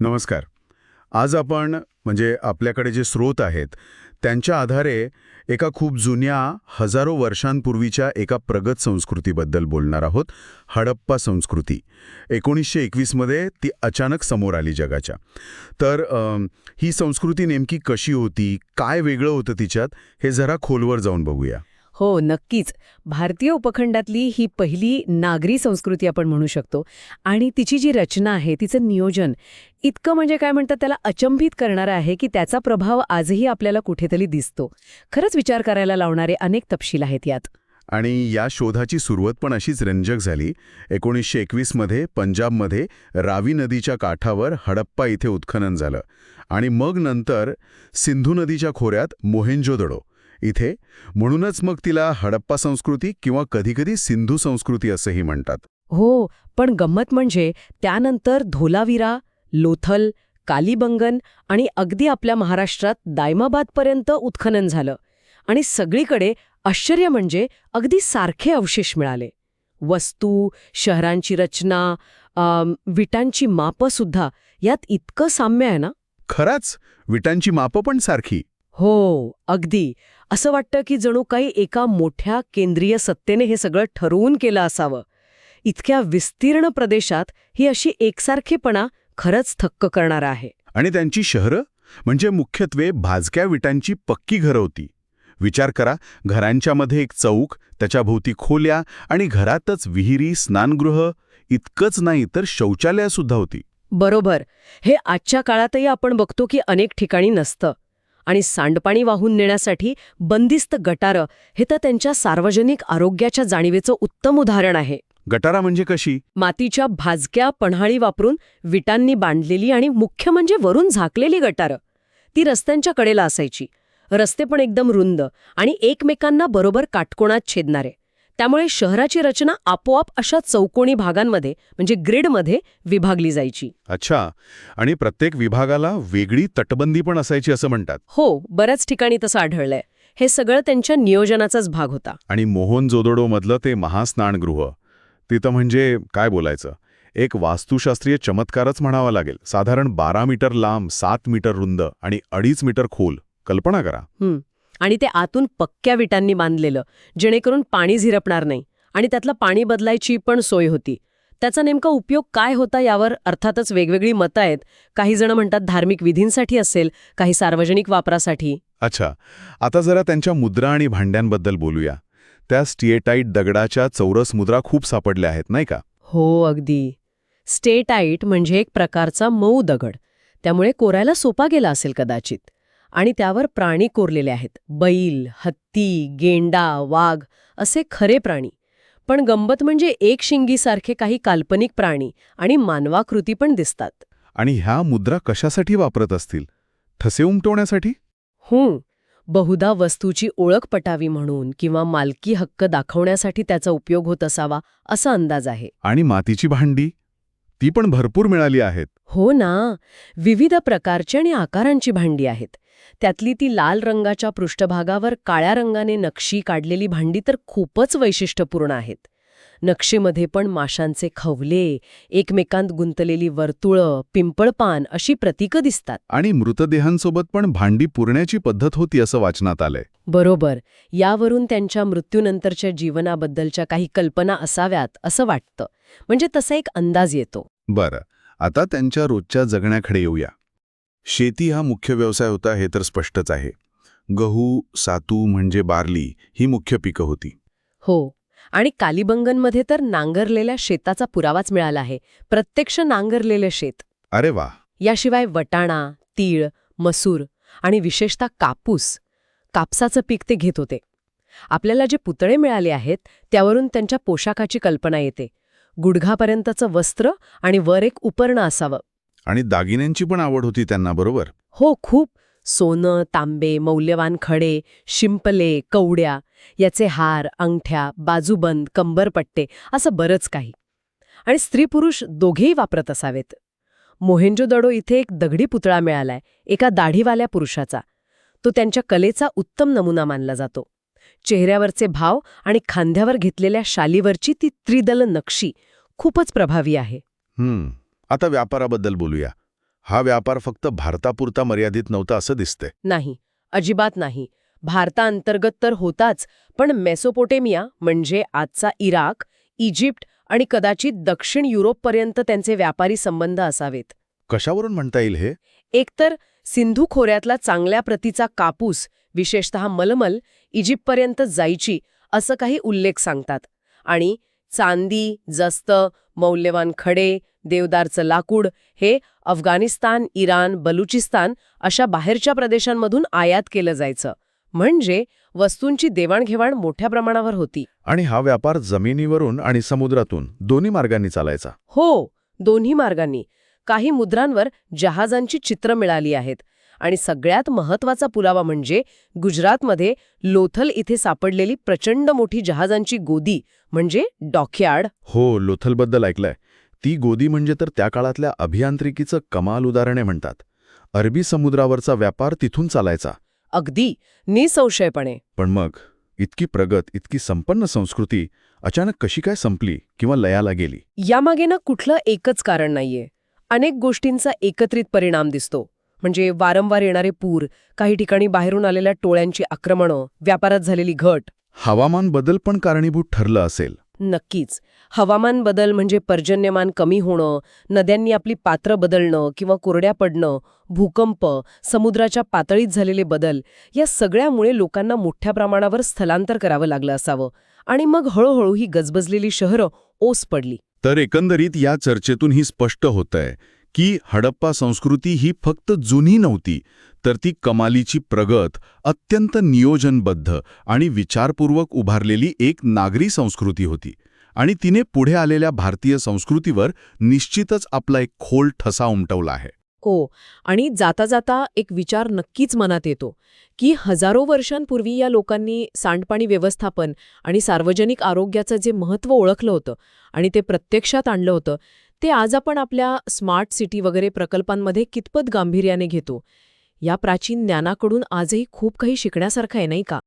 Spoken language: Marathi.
नमस्कार. आज आपण म्हणजे आपल्याकडे जे स्रोत आहेत त्यांच्या आधारे एका खूप जुन्या हजारो वर्षांपूर्वीच्या एका प्रगत संस्कृतीबद्दल बोलणार आहोत हडप्पा संस्कृती. एकोणीसशे एकवीसमध्ये ती अचानक समोर आली जगाच्या. तर अम, ही संस्कृती नेमकी कशी होती काय वेगळं होतं तिच्यात हे जरा खोलवर जाऊन बघूया. हो नक्कीच. भारतीय उपखंडातली ही पहिली नागरी संस्कृती आपण म्हणू शकतो. आणि तिची जी रचना आहे तिचं नियोजन इतकं म्हणजे काय म्हणतात त्याला अचंबित करणारं आहे की त्याचा प्रभाव आजही आपल्याला कुठेतरी दिसतो. खरंच विचार करायला लावणारे अनेक तपशील आहेत यात. आणि या शोधाची सुरुवात पण अशीच रंजक झाली. एकोणीसशे एकवीसमध्ये पंजाबमध्ये रावी नदीच्या काठावर हडप्पा इथे उत्खनन झालं. आणि मग नंतर सिंधू नदीच्या खोऱ्यात मोहेंजोदडो इथे. म्हणूनच मग तिला हडप्पा संस्कृती किंवा कधीकधी सिंधू संस्कृती असंही म्हणतात. हो पण गंमत म्हणजे त्यानंतर धोलावीरा लोथल कालीबंगन आणि अगदी आपल्या महाराष्ट्रात दायमाबादपर्यंत उत्खनन झालं आणि सगळीकडे आश्चर्य म्हणजे अगदी सारखे अवशेष मिळाले. वस्तू शहरांची रचना विटांची मापं सुद्धा यात इतकं साम्य आहे ना? खराच? विटांची मापं पण सारखी. हो अगदी. असं वाटतं की जणू काही एका मोठ्या केंद्रीय सत्तेने हे सगळं ठरवून केलं असावं. इतक्या विस्तीर्ण प्रदेशात ही अशी एकसारखेपणा खरंच थक्क करणारा आहे. आणि त्यांची शहरं? म्हणजे मुख्यत्वे भाजक्या विटांची पक्की घरं होती. विचार करा घरांच्या मध्ये एक चौक त्याच्याभोवती खोल्या आणि घरातच विहिरी स्नानगृह इतकंच नाही तर शौचालयसुद्धा होती. बरोबर. हे आजच्या काळातही आपण बघतो की अनेक ठिकाणी नसतं. आणि सांडपाणी वाहून नेण्यासाठी बंदिस्त गटारं हे तर त्यांच्या सार्वजनिक आरोग्याच्या जाणीवेचं उत्तम उदाहरण आहे. गटारा म्हणजे कशी? मातीच्या भाजक्या पन्हाळी वापरून विटांनी बांधलेली आणि मुख्य म्हणजे वरून झाकलेली गटारं. ती रस्त्यांच्या कडेला असायची. रस्ते पण एकदम रुंद आणि एकमेकांना बरोबर काटकोणात छेदणारे. त्यामुळे शहराची रचना आपोआप अशा चौकोनी भागांमध्ये म्हणजे ग्रिडमध्ये विभागली जायची. अच्छा. आणि प्रत्येक विभागाला वेगळी तटबंदी पण असायची असं म्हणतात. हो बऱ्याच ठिकाणी तसं आढळलंय. हे सगळं त्यांच्या नियोजनाचाच भाग होता. आणि मोहन जोदडोमधलं ते महास्नानगृह तिथं म्हणजे काय बोलायचं? एक वास्तुशास्त्रीय चमत्कारच म्हणावा लागेल. साधारण बारा मीटर लांब सात मीटर रुंद आणि अडीच मीटर खोल. कल्पना करा. आणि ते आतून पक्क्या विटांनी बांधलेलं जेणेकरून पाणी झिरपणार नाही. आणि त्यातलं पाणी बदलायची पण सोय होती. त्याचा नेमका उपयोग काय होता यावर अर्थातच वेगवेगळी मतं आहेत. काही जण म्हणतात धार्मिक विधींसाठी असेल काही सार्वजनिक वापरासाठी. अच्छा. आता जरा त्यांच्या मुद्रा आणि भांड्यांबद्दल बोलूया. त्या स्टिएटाईट दगडाच्या चौरस मुद्रा खूप सापडल्या आहेत नाही का? हो अगदी. स्टेटाईट म्हणजे एक प्रकारचा मऊ दगड. त्यामुळे कोरायला सोपा गेला असेल कदाचित. आणि त्यावर प्राणी कोरलेले आहेत. बैल हत्ती गेंडा वाघ असे खरे प्राणी. पण गंमत म्हणजे एक शिंगीसारखे काही काल्पनिक प्राणी आणि मानवाकृती पण दिसतात. आणि ह्या मुद्रा कशासाठी वापरत असतील? ठसे उमटवण्यासाठी? हूं बहुधा वस्तूची ओळख पटावी म्हणून किंवा मालकी हक्क दाखवण्यासाठी त्याचा उपयोग होत असावा असा अंदाज आहे. आणि मातीची भांडी? ती पण भरपूर मिळाली आहेत. हो ना. विविध प्रकारची आणि आकारांची भांडी आहेत. त्यातली ती लाल रंगाच्या पृष्ठभागावर काळ्या रंगाने नक्षी काढलेली भांडी तर खूपच वैशिष्ट्यपूर्ण आहेत. नक्षीमध्ये पण माशांचे खवले एकमेकांत गुंतलेली वर्तुळं पिंपळपान अशी प्रतीकं दिसतात. आणि मृतदेहांसोबत पण भांडी पुरण्याची पद्धत होती असं वाचनात आलंय. बरोबर. यावरून त्यांच्या मृत्यूनंतरच्या जीवनाबद्दलच्या काही कल्पना असाव्यात असं वाटतं. म्हणजे तसा एक अंदाज येतो. बरं. आता त्यांच्या रोजच्या जगण्याकडे येऊया. शेती हा मुख्य व्यवसाय होता हे तर स्पष्टच आहे. गहू सातू म्हणजे बार्ली ही मुख्य पिकं होती. हो आणि कालिबंगनमध्ये तर नांगरलेल्या शेताचा पुरावाच मिळाला आहे. प्रत्यक्ष नांगरलेले शेत. अरे वा! याशिवाय वटाणा तीळ मसूर आणि विशेषतः कापूस कापसाचं पीक ते घेत होते. आपल्याला जे पुतळे मिळाले आहेत त्यावरून त्यांच्या पोशाखाची कल्पना येते. गुडघापर्यंतचं वस्त्र आणि वर एक उपरणं असावं. आणि दागिन्यांची पण आवड होती त्यांना बरोबर? हो खूप. सोनं तांबे मौल्यवान खडे शिंपले कवड्या याचे हार अंगठ्या बाजूबंद कंबरपट्टे असं बरंच काही. आणि स्त्री पुरुष दोघेही वापरत असावेत. मोहेंजोदडो इथे एक दगडी पुतळा मिळालाय एका दाढीवाल्या पुरुषाचा. तो त्यांच्या कलेचा उत्तम नमुना मानला जातो. चेहऱ्यावरचे भाव आणि खांद्यावर घेतलेल्या शालीवरची ती त्रिदल नक्षी खूपच प्रभावी आहे. आता व्यापाराबद्दल बोलूया. हा व्यापार फक्त भारतापुरता मर्यादित नव्हता असं दिसतंय. नाही अजिबात नाही. भारतांतर्गत तर होताच पण मेसोपोटेमिया म्हणजे आजचा इराक इजिप्त आणि कदाचित दक्षिण युरोपपर्यंत त्यांचे व्यापारी संबंध असावेत. कशावरून म्हणता येईल हे? एकतर सिंधू खोऱ्यातला चांगल्या प्रतीचा कापूस विशेषतः मलमल इजिप्तपर्यंत जायची असं काही उल्लेख सांगतात. आणि चांदी जस्त मौल्यवान खडे देवदारचं लाकूड हे अफगाणिस्तान इराण बलुचिस्तान अशा बाहेरच्या प्रदेशांमधून आयात केलं जायचं. म्हणजे वस्तूंची देवाणघेवाण मोठ्या प्रमाणावर होती. आणि हा व्यापार जमिनीवरून आणि समुद्रातून दोन्ही मार्गांनी चालायचा. हो दोन्ही मार्गांनी. काही मुद्रांवर जहाजांची चित्र मिळाली आहेत. आणि सगळ्यात महत्त्वाचा पुरावा म्हणजे गुजरातमध्ये लोथल इथे सापडलेली प्रचंड मोठी जहाजांची गोदी म्हणजे डॉकयार्ड. हो लोथलबद्दल ऐकलंय. ती गोदी म्हणजे तर त्या काळातल्या अभियांत्रिकीचं कमाल उदाहरणे म्हणतात. अरबी समुद्रावरचा व्यापार तिथून चालायचा. अगदी निसंशयपणे. पण मग इतकी प्रगत इतकी संपन्न संस्कृती अचानक कशी काय संपली किंवा लयाला गेली? यामागे ना कुठलं एकच कारण नाहीये. अनेक गोष्टींचा एकत्रित परिणाम दिसतो. म्हणजे वारंवार येणारे पूर काही ठिकाणी बाहेरून आलेल्या टोळ्यांची आक्रमणं व्यापारात झालेली घट. हवामान बदल पण कारणीभूत ठरलं असेल. नक्कीच. हवामान बदल म्हणजे पर्जन्यमान कमी होणं नद्यांनी आपली पात्र बदलणं किंवा कोरड्या पडणं भूकंप समुद्राच्या पातळीत झालेले बदल या सगळ्यामुळे लोकांना मोठ्या प्रमाणावर स्थलांतर करावं लागलं असावं. आणि मग हळूहळू ही गजबजलेली शहरं ओस पडली. तर एकंदरीत या चर्चेतून ही स्पष्ट होतंय. की हडप्पा संस्कृती ही फक्त जुनी नव्हती तर ती कमालीची प्रगत अत्यंत नियोजनबद्ध आणि विचारपूर्वक उभारलेली एक नागरी संस्कृती होती. आणि तिने पुढे आलेल्या भारतीय संस्कृतीवर निश्चितच आपला एक खोल ठसा उमटवला आहे. हो आणि जाता जाता एक विचार नक्कीच मनात येतो की हजारो वर्षांपूर्वी या लोकांनी सांडपाणी व्यवस्थापन आणि सार्वजनिक आरोग्याचं जे महत्त्व ओळखलं होतं आणि ते प्रत्यक्षात आणलं होतं ते आज आपण आपल्या स्मार्ट सिटी वगैरे प्रकल्पांमध्ये कितपत गांभीर्याने घेतो? या प्राचीन ज्ञानाकडून आजही खूप काही शिकण्यासारखं आहे नाही का?